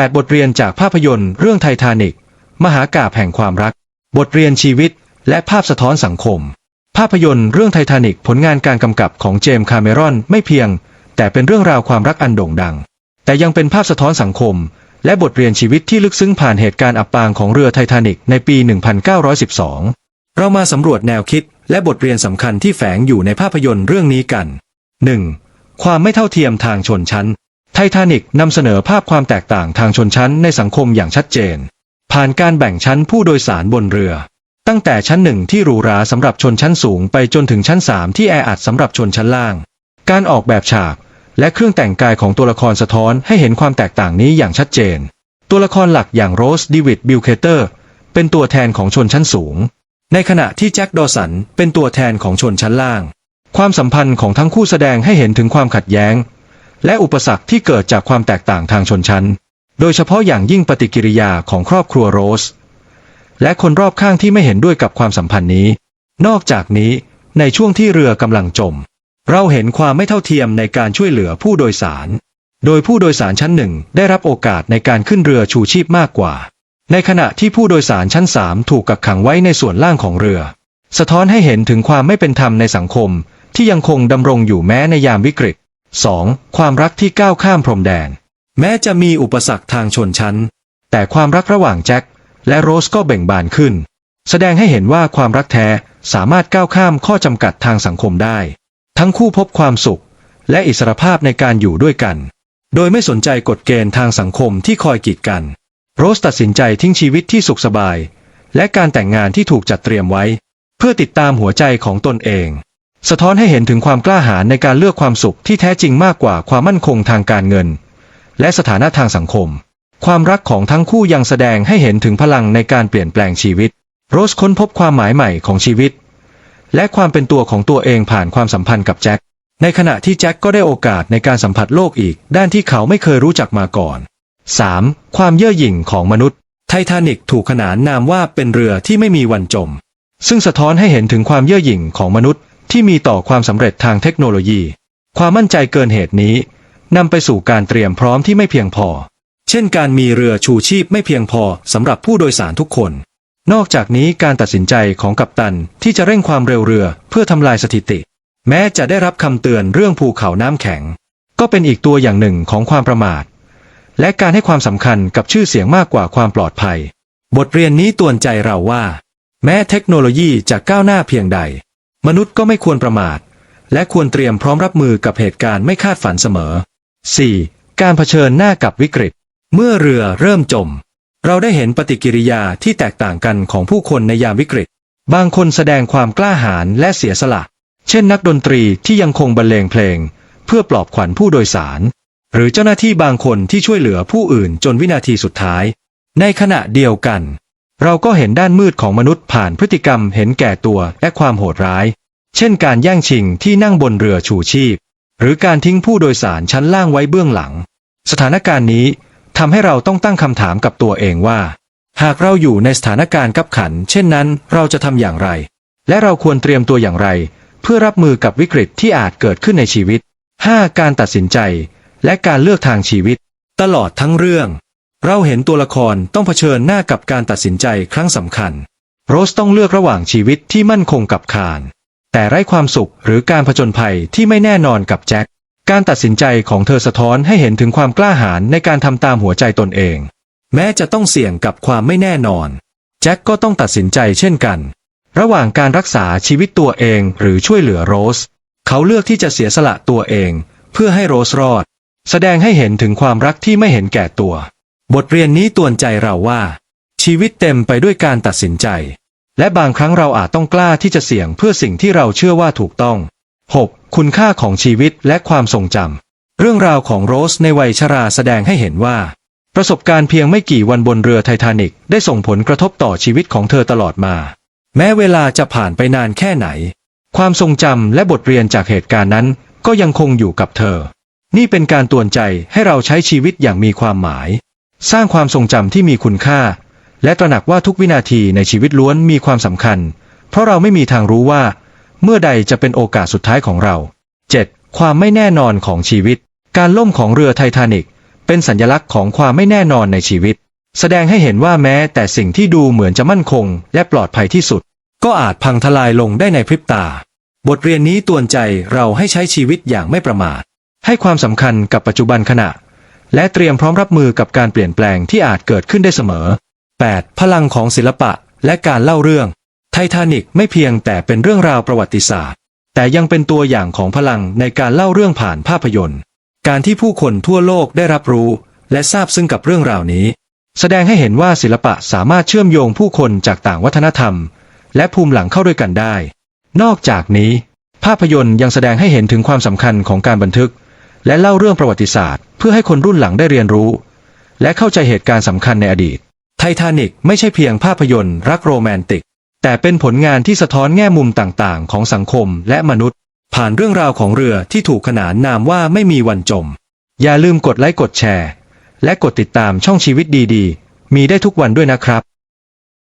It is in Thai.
8 บทเรียนจากภาพยนตร์เรื่องไททานิกมหากาพแห่งความรัก บทเรียนชีวิต และภาพสะท้อนสังคม ภาพยนตร์เรื่องไททานิกผลงานการกำกับของเจมส์คาเมรอนไม่เพียง แต่เป็นเรื่องราวความรักอันโด่งดัง แต่ยังเป็นภาพสะท้อนสังคม และบทเรียนชีวิตที่ลึกซึ้งผ่านเหตุการณ์อับปางของเรือไททานิกในปี 1912 เรามาสำรวจแนวคิด และบทเรียนสำคัญที่แฝงอยู่ในภาพยนตร์เรื่องนี้กัน 1. ความไม่เท่าเทียมทางชนชั้น ไททานิกนำเสนอภาพความแตกต่างทางชนชั้นในสังคมอย่างชัดเจน ผ่านการแบ่งชั้นผู้โดยสารบนเรือ ตั้งแต่ชั้นหนึ่งที่หรูหราสำหรับชนชั้นสูงไปจนถึงชั้นสามที่แออัดสำหรับชนชั้นล่าง การออกแบบฉาก และเครื่องแต่งกายของตัวละครสะท้อนให้เห็นความแตกต่างนี้อย่างชัดเจน ตัวละครหลักอย่างโรสดิวิดบิลเคเตอร์เป็นตัวแทนของชนชั้นสูง ในขณะที่แจ็คดอสันเป็นตัวแทนของชนชั้นล่าง ความสัมพันธ์ของทั้งคู่แสดงให้เห็นถึงความขัดแย้ง และอุปสรรคที่เกิดจากความแตกต่างทางชนชั้น โดยเฉพาะอย่างยิ่งปฏิกิริยาของครอบครัวโรส และคนรอบข้างที่ไม่เห็นด้วยกับความสัมพันธ์นี้ นอกจากนี้ในช่วงที่เรือกำลังจม เราเห็นความไม่เท่าเทียมในการช่วยเหลือผู้โดยสาร โดยผู้โดยสารชั้นหนึ่งได้รับโอกาสในการขึ้นเรือชูชีพมากกว่า ในขณะที่ผู้โดยสารชั้นสามถูกกักขังไว้ในส่วนล่างของเรือ สะท้อนให้เห็นถึงความไม่เป็นธรรมในสังคมที่ยังคงดำรงอยู่แม้ในยามวิกฤต 2. ความรักที่ก้าวข้ามพรมแดน แม้จะมีอุปสรรคทางชนชั้น แต่ความรักระหว่างแจ็คและโรสก็เบ่งบานขึ้น แสดงให้เห็นว่าความรักแท้สามารถก้าวข้ามข้อจำกัดทางสังคมได้ ทั้งคู่พบความสุข และอิสรภาพในการอยู่ด้วยกัน โดยไม่สนใจกฎเกณฑ์ทางสังคมที่คอยกีดกัน โรสตัดสินใจทิ้งชีวิตที่สุขสบาย และการแต่งงานที่ถูกจัดเตรียมไว้ เพื่อติดตามหัวใจของตนเอง สะท้อนให้เห็นถึงความกล้าหาญในการเลือกความสุขที่แท้จริงมากกว่าความมั่นคงทางการเงิน และสถานะทางสังคม ความรักของทั้งคู่ยังแสดงให้เห็นถึงพลังในการเปลี่ยนแปลงชีวิต โรสค้นพบความหมายใหม่ของชีวิต และความเป็นตัวของตัวเองผ่านความสัมพันธ์กับแจ็คในขณะที่แจ็คก็ได้โอกาสในการสัมผัสโลกอีก ด้านที่เขาไม่เคยรู้จักมาก่อน 3. ความเย่อหยิ่งของมนุษย์ ไททานิกถูกขนานนามว่าเป็นเรือที่ไม่มีวันจม ซึ่งสะท้อนให้เห็นถึงความเย่อหยิ่งของมนุษย์ ที่มีต่อความสำเร็จทางเทคโนโลยี ความมั่นใจเกินเหตุนี้นำไปสู่การเตรียมพร้อมที่ไม่เพียงพอ เช่นการมีเรือชูชีพไม่เพียงพอสำหรับผู้โดยสารทุกคน นอกจากนี้การตัดสินใจของกัปตันที่จะเร่งความเร็วเรือเพื่อทำลายสถิติ แม้จะได้รับคำเตือนเรื่องภูเขาน้ำแข็ง ก็เป็นอีกตัวอย่างหนึ่งของความประมาท และการให้ความสำคัญกับชื่อเสียงมากกว่าความปลอดภัย บทเรียนนี้ตือนใจเราว่า แม้เทคโนโลยีจะก้าวหน้าเพียงใด มนุษย์ก็ไม่ควรประมาท และควรเตรียมพร้อมรับมือกับเหตุการณ์ไม่คาดฝันเสมอ 4. การเผชิญหน้ากับวิกฤต เมื่อเรือเริ่มจม เราได้เห็นปฏิกิริยาที่แตกต่างกันของผู้คนในยามวิกฤต บางคนแสดงความกล้าหาญและเสียสละ เช่นนักดนตรีที่ยังคงบรรเลงเพลง เพื่อปลอบขวัญผู้โดยสาร หรือเจ้าหน้าที่บางคนที่ช่วยเหลือผู้อื่นจนวินาทีสุดท้าย ในขณะเดียวกัน เราก็เห็นด้านมืดของมนุษย์ผ่านพฤติกรรมเห็นแก่ตัวและความโหดร้าย เช่นการแย่งชิงที่นั่งบนเรือชูชีพ หรือการทิ้งผู้โดยสารชั้นล่างไว้เบื้องหลัง สถานการณ์นี้ทำให้เราต้องตั้งคำถามกับตัวเองว่า หากเราอยู่ในสถานการณ์กับขัน เช่นนั้น เราจะทำอย่างไร และเราควรเตรียมตัวอย่างไร เพื่อรับมือกับวิกฤตที่อาจเกิดขึ้นในชีวิต 5. การตัดสินใจ และการเลือกทางชีวิต ตลอดทั้งเรื่อง เราเห็นตัวละครต้องเผชิญหน้ากับการตัดสินใจครั้งสำคัญ โรสต้องเลือกระหว่างชีวิตที่มั่นคงกับคานแต่ไร้ความสุขหรือการผจญภัยที่ไม่แน่นอนกับแจ็ค การตัดสินใจของเธอสะท้อนให้เห็นถึงความกล้าหาญในการทำตามหัวใจตนเอง แม้จะต้องเสี่ยงกับความไม่แน่นอน แจ็คก็ต้องตัดสินใจเช่นกัน ระหว่างการรักษาชีวิตตัวเองหรือช่วยเหลือโรส เขาเลือกที่จะเสียสละตัวเอง เพื่อให้โรสรอด แสดงให้เห็นถึงความรักที่ไม่เห็นแก่ตัว บทเรียนนี้ตวนใจเราว่า ชีวิตเต็มไปด้วยการตัดสินใจ และบางครั้งเราอาจต้องกล้าที่จะเสี่ยงเพื่อสิ่งที่เราเชื่อว่าถูกต้อง 6. คุณค่าของชีวิตและความทรงจำเรื่องราวของโรสในวัยชราแสดงให้เห็นว่า ประสบการณ์เพียงไม่กี่วันบนเรือไททานิกได้ส่งผลกระทบต่อชีวิตของเธอตลอดมา แม้เวลาจะผ่านไปนานแค่ไหน ความทรงจำและบทเรียนจากเหตุการณ์นั้น ก็ยังคงอยู่กับเธอ นี่เป็นการตวนใจให้เราใช้ชีวิตอย่างมีความหมาย สร้างความทรงจำที่มีคุณค่า และตระหนักว่าทุกวินาทีในชีวิตล้วนมีความสำคัญ เพราะเราไม่มีทางรู้ว่า เมื่อใดจะเป็นโอกาสสุดท้ายของเรา 7. ความไม่แน่นอนของชีวิต การล่มของเรือไททานิกเป็นสัญลักษณ์ของความไม่แน่นอนในชีวิต แสดงให้เห็นว่าแม้แต่สิ่งที่ดูเหมือนจะมั่นคง และปลอดภัยที่สุด ก็อาจพังทลายลงได้ในพริบตา บทเรียนนี้ตือนใจเราให้ใช้ชีวิตอย่างไม่ประมาท ให้ความสำคัญกับปัจจุบันขณะ และเตรียมพร้อมรับมือกับการเปลี่ยนแปลงที่อาจเกิดขึ้นได้เสมอ 8. พลังของศิลปะและการเล่าเรื่อง ไททานิกไม่เพียงแต่เป็นเรื่องราวประวัติศาสตร์ แต่ยังเป็นตัวอย่างของพลังในการเล่าเรื่องผ่านภาพยนตร์ การที่ผู้คนทั่วโลกได้รับรู้ และทราบซึ้งกับเรื่องราวนี้ แสดงให้เห็นว่าศิลปะสามารถเชื่อมโยงผู้คนจากต่างวัฒนธรรม และภูมิหลังเข้าด้วยกันได้ นอกจากนี้ ภาพยนตร์ยังแสดงให้เห็นถึงความสำคัญของการบันทึก และเล่าเรื่องประวัติศาสตร์ เพื่อให้คนรุ่นหลังได้เรียนรู้ และเข้าใจเหตุการณ์สำคัญในอดีต ไททานิกไม่ใช่เพียงภาพยนตร์รักโรแมนติก แต่เป็นผลงานที่สะท้อนแง่มุมต่างๆ ของสังคมและมนุษย์ ผ่านเรื่องราวของเรือที่ถูกขนานนามว่าไม่มีวันจม อย่าลืมกดไลค์กดแชร์ และกดติดตามช่องชีวิตดีๆ มีได้ทุกวันด้วยนะครับ